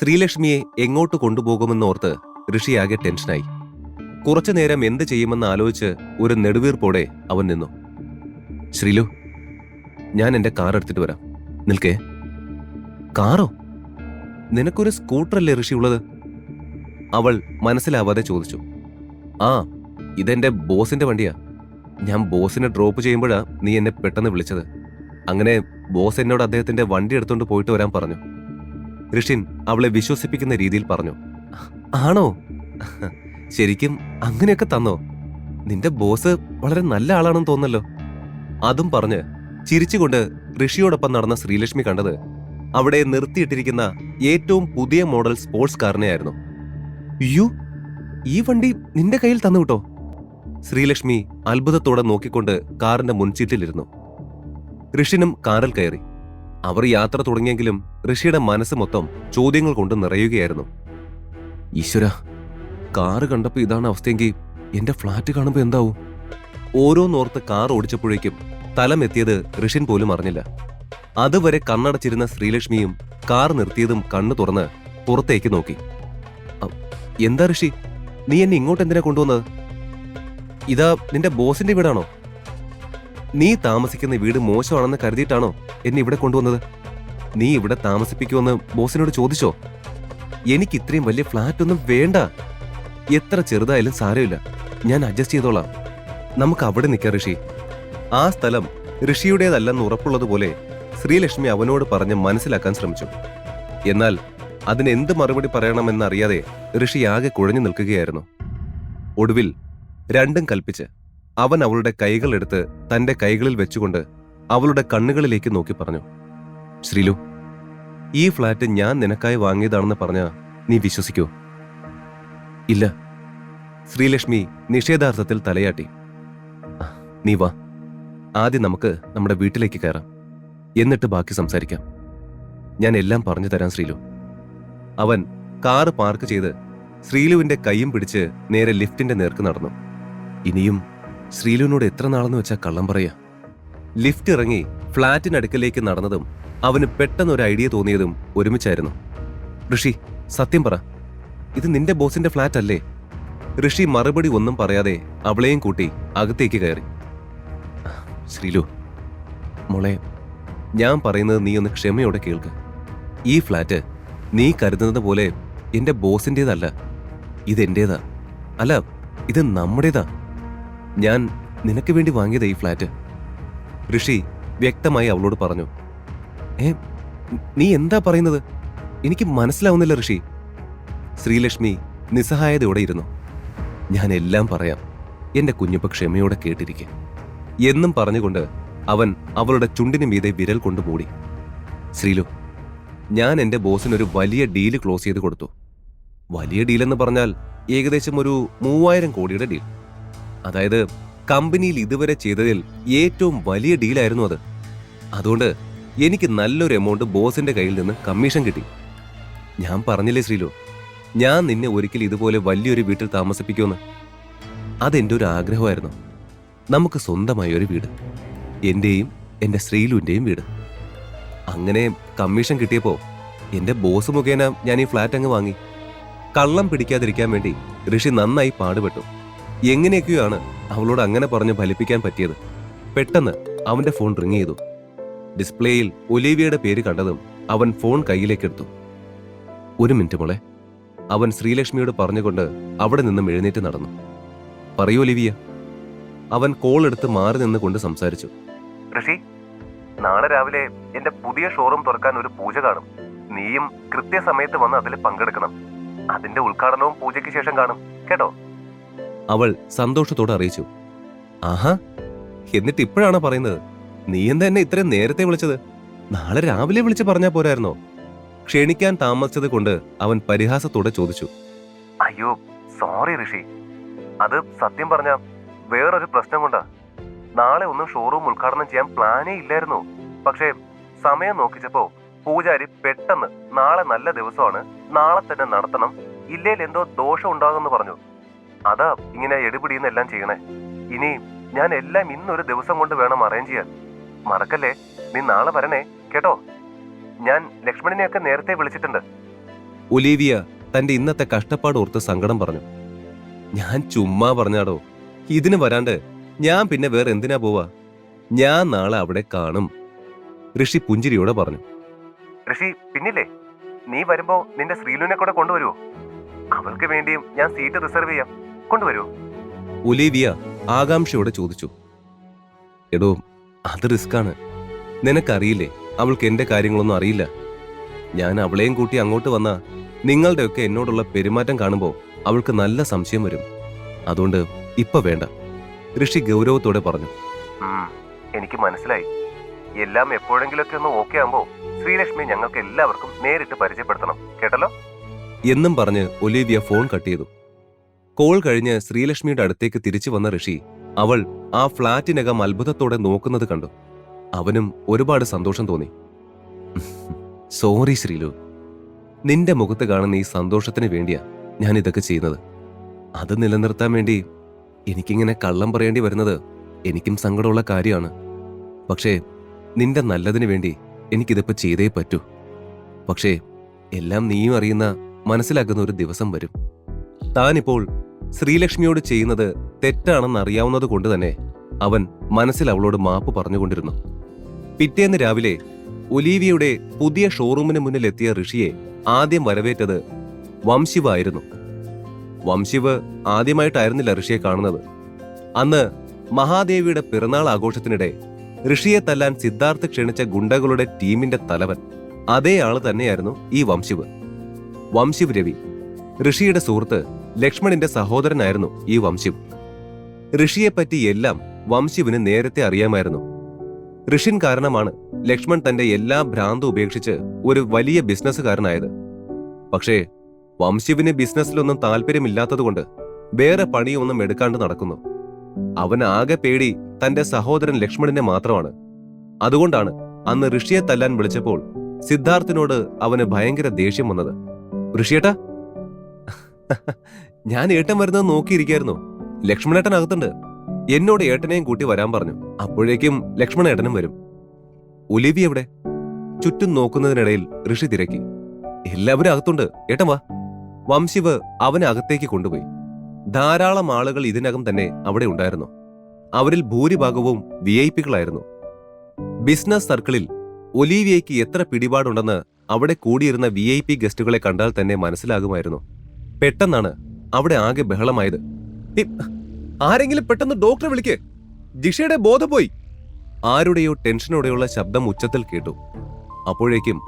ശ്രീലക്ഷ്മിയെ എങ്ങോട്ട് കൊണ്ടുപോകുമെന്നോർത്ത് ഋഷിയാകെ ടെൻഷനായി. കുറച്ചു നേരം എന്ത് ചെയ്യുമെന്ന് ആലോചിച്ച് ഒരു നെടുവീർപ്പോടെ അവൻ നിന്നു. ശ്രീലു ഞാൻ എന്റെ കാർ എടുത്തിട്ട് വരാം. നിൽക്കേ. കാറോ? നിനക്കൊരു സ്കൂട്ടറല്ലേ ഋഷി ഉള്ളത് അവൾ മനസ്സിലാവാതെ ചോദിച്ചു. ആ ഇതെന്റെ ബോസിന്റെ വണ്ടിയാ. ഞാൻ ബോസിനെ ഡ്രോപ്പ് ചെയ്യുമ്പോഴാ നീ എന്നെ പെട്ടെന്ന് വിളിച്ചത്. അങ്ങനെ ബോസ് എന്നോട് അദ്ദേഹത്തിന്റെ വണ്ടി എടുത്തോണ്ട് പോയിട്ട് വരാൻ പറഞ്ഞു. ഋഷിൻ അവളെ വിശ്വസിപ്പിക്കുന്ന രീതിയിൽ പറഞ്ഞു. ആണോ? ശരിക്കും അങ്ങനെയൊക്കെ തന്നോ? നിന്റെ ബോസ് വളരെ നല്ല ആളാണെന്ന് തോന്നല്ലോ അതും പറഞ്ഞ് ചിരിച്ചുകൊണ്ട് ഋഷിയോടൊപ്പം നടന്ന ശ്രീലക്ഷ്മി കണ്ടത് അവിടെ നിർത്തിയിട്ടിരിക്കുന്ന ഏറ്റവും പുതിയ മോഡൽ സ്പോർട്സ് കാറിനെയായിരുന്നു. യു ഈ വണ്ടി നിന്റെ കയ്യിൽ തന്നു കിട്ടോ. ശ്രീലക്ഷ്മി അത്ഭുതത്തോടെ നോക്കിക്കൊണ്ട് കാറിന്റെ മുൻചീറ്റിലിരുന്നു ഋഷിനും കാറിൽ കയറി. അവർ യാത്ര തുടങ്ങിയെങ്കിലും ഋഷിയുടെ മനസ്സ് മൊത്തം ചോദ്യങ്ങൾ കൊണ്ട് നിറയുകയായിരുന്നു. ഈശ്വര കാറ് കണ്ടപ്പോൾ ഇതാണ് അവസ്ഥയെങ്കിൽ എന്റെ ഫ്ലാറ്റ് കാണുമ്പോൾ എന്താവും? ഓരോന്നോർത്ത് കാർ ഓടിച്ചപ്പോഴേക്കും തലമെത്തിയത് ഋഷിൻ പോലും അറിഞ്ഞില്ല. അതുവരെ കണ്ണടച്ചിരുന്ന ശ്രീലക്ഷ്മിയും കാർ നിർത്തിയതും കണ്ണു തുറന്ന് പുറത്തേക്ക് നോക്കി. എന്താ ഋഷി? നീ എന്നെ ഇങ്ങോട്ട് എന്തിനാ കൊണ്ടുവന്നത്? ഇതാ നിന്റെ ബോസിന്റെ വീടാണോ? നീ താമസിക്കുന്ന വീട് മോശമാണെന്ന് കരുതിയിട്ടാണോ എന്നെ ഇവിടെ കൊണ്ടുവന്നത്? നീ ഇവിടെ താമസിപ്പിക്കുമെന്ന് ബോസിനോട് ചോദിച്ചോ? എനിക്ക് ഇത്രയും വലിയ ഫ്ലാറ്റ് ഒന്നും വേണ്ട. എത്ര ചെറുതായാലും സാരമില്ല. ഞാൻ അഡ്ജസ്റ്റ് ചെയ്തോളാം. നമുക്ക് അവിടെ നിൽക്കാം ഋഷി. ആ സ്ഥലം ഋഷിയുടേതല്ലെന്ന് ഉറപ്പുള്ളതുപോലെ ശ്രീലക്ഷ്മി അവനോട് പറഞ്ഞ് മനസ്സിലാക്കാൻ ശ്രമിച്ചു. എന്നാൽ അതിന് എന്ത് മറുപടി പറയണമെന്നറിയാതെ ഋഷി ആകെ കുഴഞ്ഞു നിൽക്കുകയായിരുന്നു. ഒടുവിൽ രണ്ടും കൽപ്പിച്ച് അവൻ അവളുടെ കൈകളെടുത്ത് തന്റെ കൈകളിൽ വെച്ചുകൊണ്ട് അവളുടെ കണ്ണുകളിലേക്ക് നോക്കി പറഞ്ഞു ശ്രീലു ഈ ഫ്ലാറ്റ് ഞാൻ നിനക്കായി വാങ്ങിയതാണെന്ന് പറഞ്ഞ നീ വിശ്വസിക്കൂ? ഇല്ല. ശ്രീലക്ഷ്മി നിഷേധാർത്ഥത്തിൽ തലയാട്ടി നീ വാ ആദ്യം നമുക്ക് നമ്മുടെ വീട്ടിലേക്ക് കയറാം. എന്നിട്ട് ബാക്കി സംസാരിക്കാം. ഞാൻ എല്ലാം പറഞ്ഞു തരാം ശ്രീലു. അവൻ കാറ് പാർക്ക് ചെയ്ത് ശ്രീലുവിന്റെ കൈയും പിടിച്ച് നേരെ ലിഫ്റ്റിന്റെ നേർക്ക് നടന്നു. ഇനിയും ശ്രീലുവിനോട് എത്ര നാളെന്ന് വെച്ചാൽ കള്ളം പറയാ. ലിഫ്റ്റ് ഇറങ്ങി ഫ്ളാറ്റിനടുക്കലേക്ക് നടന്നതും അവന് പെട്ടെന്ന് ഒരു ഐഡിയ തോന്നിയതും ഒരുമിച്ചായിരുന്നു. ഋഷി സത്യം പറ. ഇത് നിന്റെ ബോസിന്റെ ഫ്ലാറ്റ് അല്ലേ ഋഷി മറുപടി ഒന്നും പറയാതെ അവളെയും കൂട്ടി അകത്തേക്ക് കയറി. ശ്രീലു മോളെ ഞാൻ പറയുന്നത് നീ ഒന്ന് ക്ഷമയോടെ കേൾക്ക്. ഈ ഫ്ലാറ്റ് നീ കരുതുന്നത് പോലെ എന്റെ ബോസിന്റെതല്ല ഇതെന്റേതാ. അല്ല ഇത് നമ്മുടേതാ. ഞാൻ നിനക്ക് വേണ്ടി വാങ്ങിയതാ ഈ ഫ്ലാറ്റ്. ഋഷി വ്യക്തമായി അവളോട് പറഞ്ഞു ഏ നീ എന്താ പറയുന്നത്? എനിക്ക് മനസ്സിലാവുന്നില്ല ഋഷി. ശ്രീലക്ഷ്മി നിസ്സഹായതയോടെ ഇരുന്നു. ഞാൻ എല്ലാം പറയാം. എന്റെ കുഞ്ഞിപ്പ ക്ഷമയോടെ കേട്ടിരിക്കെ. എന്നും പറഞ്ഞുകൊണ്ട് അവൻ അവളുടെ ചുണ്ടിനു മീതെ വിരൽ കൊണ്ട് മൂടി. ശ്രീലു ഞാൻ എന്റെ ബോസിനൊരു വലിയ ഡീൽ ക്ലോസ് ചെയ്ത് കൊടുത്തു. വലിയ ഡീലെന്ന് പറഞ്ഞാൽ ഏകദേശം ഒരു മൂവായിരം കോടിയുടെ ഡീൽ. അതായത് കമ്പനിയിൽ ഇതുവരെ ചെയ്തതിൽ ഏറ്റവും വലിയ ഡീലായിരുന്നു അത്. അതുകൊണ്ട് എനിക്ക് നല്ലൊരു എമൗണ്ട് ബോസിന്റെ കയ്യിൽ നിന്ന് കമ്മീഷൻ കിട്ടി. ഞാൻ പറഞ്ഞില്ലേ ശ്രീലു ഞാൻ നിന്നെ ഒരിക്കൽ ഇതുപോലെ വലിയൊരു വീട്ടിൽ താമസിപ്പിക്കുമെന്ന്. അതെന്റെ ഒരു ആഗ്രഹമായിരുന്നു. നമുക്ക് സ്വന്തമായി ഒരു വീട്. എന്റെയും എന്റെ ശ്രീലുവിന്റെയും വീട്. അങ്ങനെ കമ്മീഷൻ കിട്ടിയപ്പോൾ എന്റെ ബോസ് മുഖേന ഞാൻ ഈ ഫ്ലാറ്റ് അങ്ങ് വാങ്ങി. കള്ളം പിടിക്കാതിരിക്കാൻ വേണ്ടി ഋഷി നന്നായി പാടുപെട്ടു. എങ്ങനെയൊക്കെയാണ് അവളോട് അങ്ങനെ പറഞ്ഞ് ഫലിപ്പിക്കാൻ പറ്റിയത്? പെട്ടെന്ന് അവന്റെ ഫോൺ റിങ് ചെയ്തു. ഡിസ്പ്ലേയിൽ ഒലീവിയയുടെ പേര് കണ്ടതും അവൻ ഫോൺ കയ്യിലേക്കെടുത്തു ഒരു മിനിറ്റ് മോളെ. അവൻ ശ്രീലക്ഷ്മിയോട് പറഞ്ഞുകൊണ്ട് അവിടെ നിന്നും എഴുന്നേറ്റ് നടന്നു. പറയൂ ഒലിവിയ. അവൻ കോൾ എടുത്ത് മാറി നിന്നുകൊണ്ട് സംസാരിച്ചു. ഋഷി നാളെ രാവിലെ എന്റെ പുതിയ ഷോറൂം തുറക്കാൻ ഒരു പൂജ കാണും. നീയും കൃത്യസമയത്ത് വന്ന് അതിൽ പങ്കെടുക്കണം. അതിന്റെ ഉദ്ഘാടനവും പൂജയ്ക്ക് ശേഷം കാണും. കേട്ടോ? അവൾ സന്തോഷത്തോടെ അറിയിച്ചു. ആഹാ എന്നിട്ട് ഇപ്പോഴാണോ പറയുന്നത്? നീ എന്താ എന്നെ ഇത്രയും നേരത്തെ വിളിച്ചത്? നാളെ രാവിലെ വിളിച്ച് പറഞ്ഞാ പോരായിരുന്നോ? ക്ഷണിക്കാൻ താമസിച്ചത് കൊണ്ട് അവൻ പരിഹാസത്തോടെ ചോദിച്ചു. അയ്യോ സോറി ഋഷി. അത് സത്യം പറഞ്ഞ വേറൊരു പ്രശ്നം കൊണ്ടാ. നാളെ ഒന്നും ഷോറൂം ഉദ്ഘാടനം ചെയ്യാൻ പ്ലാനേ ഇല്ലായിരുന്നു. പക്ഷേ സമയം നോക്കിച്ചപ്പോ പൂജാരി പെട്ടെന്ന് നാളെ നല്ല ദിവസമാണ് നാളെ തന്നെ നടത്തണം ഇല്ലേൽ എന്തോ ദോഷം ഉണ്ടാകുമെന്ന് പറഞ്ഞു. അതാ ഇങ്ങനെ എടുപിടിയെന്ന് എല്ലാം ചെയ്യണേ. ഇനി ഞാൻ എല്ലാം ഇന്നൊരു ദിവസം കൊണ്ട് വേണം അറേഞ്ച് ചെയ്യാൻ. മറക്കല്ലേ? നീ നാളെ വരണേ കേട്ടോ? ഞാൻ ലക്ഷ്മണനെയൊക്കെ നേരത്തെ വിളിച്ചിട്ടുണ്ട്. ഒലീവിയ തന്റെ ഇന്നത്തെ കഷ്ടപ്പാട് ഓർത്ത് സങ്കടം പറഞ്ഞു. ഞാൻ ചുമ്മാ പറഞ്ഞാടോ ഇതിന് വരാണ്ട് ഞാൻ പിന്നെ വേറെ എന്തിനാ പോവാ? ഞാൻ നാളെ അവിടെ കാണും ഋഷി പുഞ്ചിരിയോടെ പറഞ്ഞു. ഋഷി പിന്നില്ലേ? നീ വരുമ്പോ നിന്റെ ശ്രീലുവിനെ കൂടെ കൊണ്ടുവരുമോ അവൾക്ക് വേണ്ടിയും ഞാൻ സീറ്റ് റിസർവ് ചെയ്യാം. കൊണ്ടുവരുമോ ഒലീവിയ ആകാംക്ഷയോടെ ചോദിച്ചു. എടോ അത് റിസ്ക്കാണ്. നിനക്കറിയില്ലേ അവൾക്ക് എന്റെ കാര്യങ്ങളൊന്നും അറിയില്ല. ഞാൻ അവളെയും കൂട്ടി അങ്ങോട്ട് വന്ന നിങ്ങളുടെയൊക്കെ എന്നോടുള്ള പെരുമാറ്റം കാണുമ്പോൾ അവൾക്ക് നല്ല സംശയം വരും. അതുകൊണ്ട് ഇപ്പൊ വേണ്ട. ഋഷി ഗൗരവത്തോടെ പറഞ്ഞു. എനിക്ക് മനസ്സിലായി. എല്ലാം എപ്പോഴെങ്കിലൊക്കെ ഒന്ന് ഓക്കെ ആകുമ്പോ ശ്രീലക്ഷ്മി ഞങ്ങൾക്ക് എല്ലാവർക്കും നേരിട്ട് പരിചയപ്പെടുത്തണം. കേട്ടല്ലോ? എന്നും പറഞ്ഞ് ഒലീവിയ ഫോൺ കട്ട് ചെയ്തു. കോൾ കഴിഞ്ഞ് ശ്രീലക്ഷ്മിയുടെ അടുത്തേക്ക് തിരിച്ചു വന്ന ഋഷി അവൾ ആ ഫ്ളാറ്റിനകം അത്ഭുതത്തോടെ നോക്കുന്നത് കണ്ടു. അവനും ഒരുപാട് സന്തോഷം തോന്നി. സോറി ശ്രീലു. നിന്റെ മുഖത്ത് കാണുന്ന ഈ സന്തോഷത്തിന് വേണ്ടിയാ ഞാൻ ഇതൊക്കെ ചെയ്യുന്നത്. അത് നിലനിർത്താൻ വേണ്ടി എനിക്കിങ്ങനെ കള്ളം പറയേണ്ടി വരുന്നത് എനിക്കും സങ്കടമുള്ള കാര്യമാണ്. പക്ഷേ നിന്റെ നല്ലതിന് വേണ്ടി എനിക്കിതിപ്പോ ചെയ്തേ പറ്റൂ. പക്ഷേ എല്ലാം നീയും അറിയുന്ന മനസ്സിലാക്കുന്ന ഒരു ദിവസം വരും. താനിപ്പോൾ ശ്രീലക്ഷ്മിയോട് ചെയ്യുന്നത് തെറ്റാണെന്ന് അറിയാവുന്നത് കൊണ്ട് തന്നെ അവൻ മനസ്സിൽ അവളോട് മാപ്പ് പറഞ്ഞുകൊണ്ടിരുന്നു. പിറ്റേന്ന് രാവിലെ ഒലീവിയയുടെ പുതിയ ഷോറൂമിന് മുന്നിൽ എത്തിയ ഋഷിയെ ആദ്യം വരവേറ്റത് വംശിവ ആയിരുന്നു. വംശിവ് ആദ്യമായിട്ടായിരുന്നില്ല ഋഷിയെ കാണുന്നത്. അന്ന് മഹാദേവിയുടെ പിറന്നാൾ ആഘോഷത്തിനിടെ ഋഷിയെ തല്ലാൻ സിദ്ധാർത്ഥ് ക്ഷണിച്ച ഗുണ്ടകളുടെ ടീമിന്റെ തലവൻ അതേ ആൾ തന്നെയായിരുന്നു ഈ വംശിവ്. വംശിവ് രവി. ഋഷിയുടെ സുഹൃത്ത് ലക്ഷ്മണിന്റെ സഹോദരനായിരുന്നു ഈ വംശിവ്. ഋഷിയെപ്പറ്റി എല്ലാം വംശിവിന് നേരത്തെ അറിയാമായിരുന്നു. ഋഷിൻ കാരണമാണ് ലക്ഷ്മൺ തന്റെ എല്ലാ ഭ്രാന്തും ഉപേക്ഷിച്ച് ഒരു വലിയ ബിസിനസ്സുകാരനായത്. പക്ഷേ വംശിവിന് ബിസിനസ്സിലൊന്നും താല്പര്യമില്ലാത്തതുകൊണ്ട് വേറെ പണിയൊന്നും എടുക്കാണ്ട് നടക്കുന്നു. അവൻ ആകെ പേടി തന്റെ സഹോദരൻ ലക്ഷ്മണിനെ മാത്രമാണ്. അതുകൊണ്ടാണ് അന്ന് ഋഷിയെ തല്ലാൻ വിളിച്ചപ്പോൾ സിദ്ധാർത്ഥിനോട് അവന് ഭയങ്കര ദേഷ്യം വന്നത്. ഋഷിയേട്ടാ ഞാൻ ഏട്ടൻ വരുന്നത് നോക്കിയിരിക്കായിരുന്നു. ലക്ഷ്മണേട്ടൻ അകത്തുണ്ട്. എന്നോട് ഏട്ടനെയും കൂട്ടി വരാൻ പറഞ്ഞു. അപ്പോഴേക്കും ലക്ഷ്മണേട്ടനും വരും. ഒലിവി എവിടെ? ചുറ്റും നോക്കുന്നതിനിടയിൽ ഋഷി തിരക്കി. എല്ലാവരും അകത്തുണ്ട്. ഏട്ടൻ വാ. വംശിവ് അവനെ അകത്തേക്ക് കൊണ്ടുപോയി. ധാരാളം ആളുകൾ ഇതിനകം തന്നെ അവിടെ ഉണ്ടായിരുന്നു. അവരിൽ ഭൂരിഭാഗവും വി ഐ പികളായിരുന്നു ബിസിനസ് സർക്കിളിൽ ഒലീവിയയ്ക്ക് എത്ര പിടിപാടുണ്ടെന്ന് അവിടെ കൂടിയിരുന്ന വി ഐ പി ഗസ്റ്റുകളെ കണ്ടാൽ തന്നെ മനസ്സിലാകുമായിരുന്നു. പെട്ടെന്നാണ് അവിടെ ആകെ ബഹളമായത്. ആരെങ്കിലും പെട്ടെന്ന് ഡോക്ടറെ വിളിക്ക്. ജിഷയുടെ ബോധം പോയി. ആരുടെയോ ടെൻഷനോടെയുള്ള ശബ്ദം ഉച്ചത്തിൽ കേട്ടു. അപ്പോഴേക്കും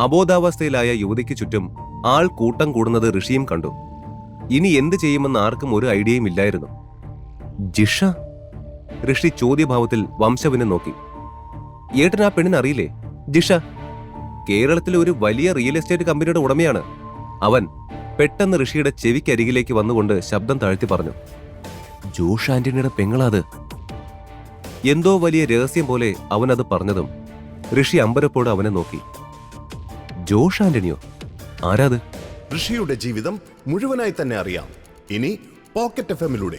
അബോധാവസ്ഥയിലായ യുവതിക്ക് ചുറ്റും ആൾ കൂട്ടം കൂടുന്നത് ഋഷിയും കണ്ടു. ഇനി എന്ത് ചെയ്യുമെന്ന് ആർക്കും ഒരു ഐഡിയയും ഇല്ലായിരുന്നു. ജിഷ? ഋഷി ചോദ്യഭാവത്തിൽ വംശവിനെ നോക്കി. ഏട്ടൻ ആ പെണ്ണിനെ അറിയില്ലേ? ജിഷ? കേരളത്തിലെ ഒരു വലിയ റിയൽ എസ്റ്റേറ്റ് കമ്പനിയുടെ ഉടമയാണ്. അവൻ പെട്ടെന്ന് ഋഷിയുടെ ചെവിക്കരികിലേക്ക് വന്നുകൊണ്ട് ശബ്ദം താഴ്ത്തി പറഞ്ഞു ജോഷ് ആന്റണിയുടെ പെങ്ങളാത്. എന്തോ വലിയ രഹസ്യം പോലെ അവൻ അത് പറഞ്ഞതും ഋഷി അമ്പരപ്പോട് അവനെ നോക്കി. ജോഷ് ആന്റണിയോ? ആരാത്? ഋഷിയുടെ ജീവിതം മുഴുവനായി തന്നെ അറിയാം. ഇനി പോക്കറ്റ് എഫ് എമ്മിലൂടെ.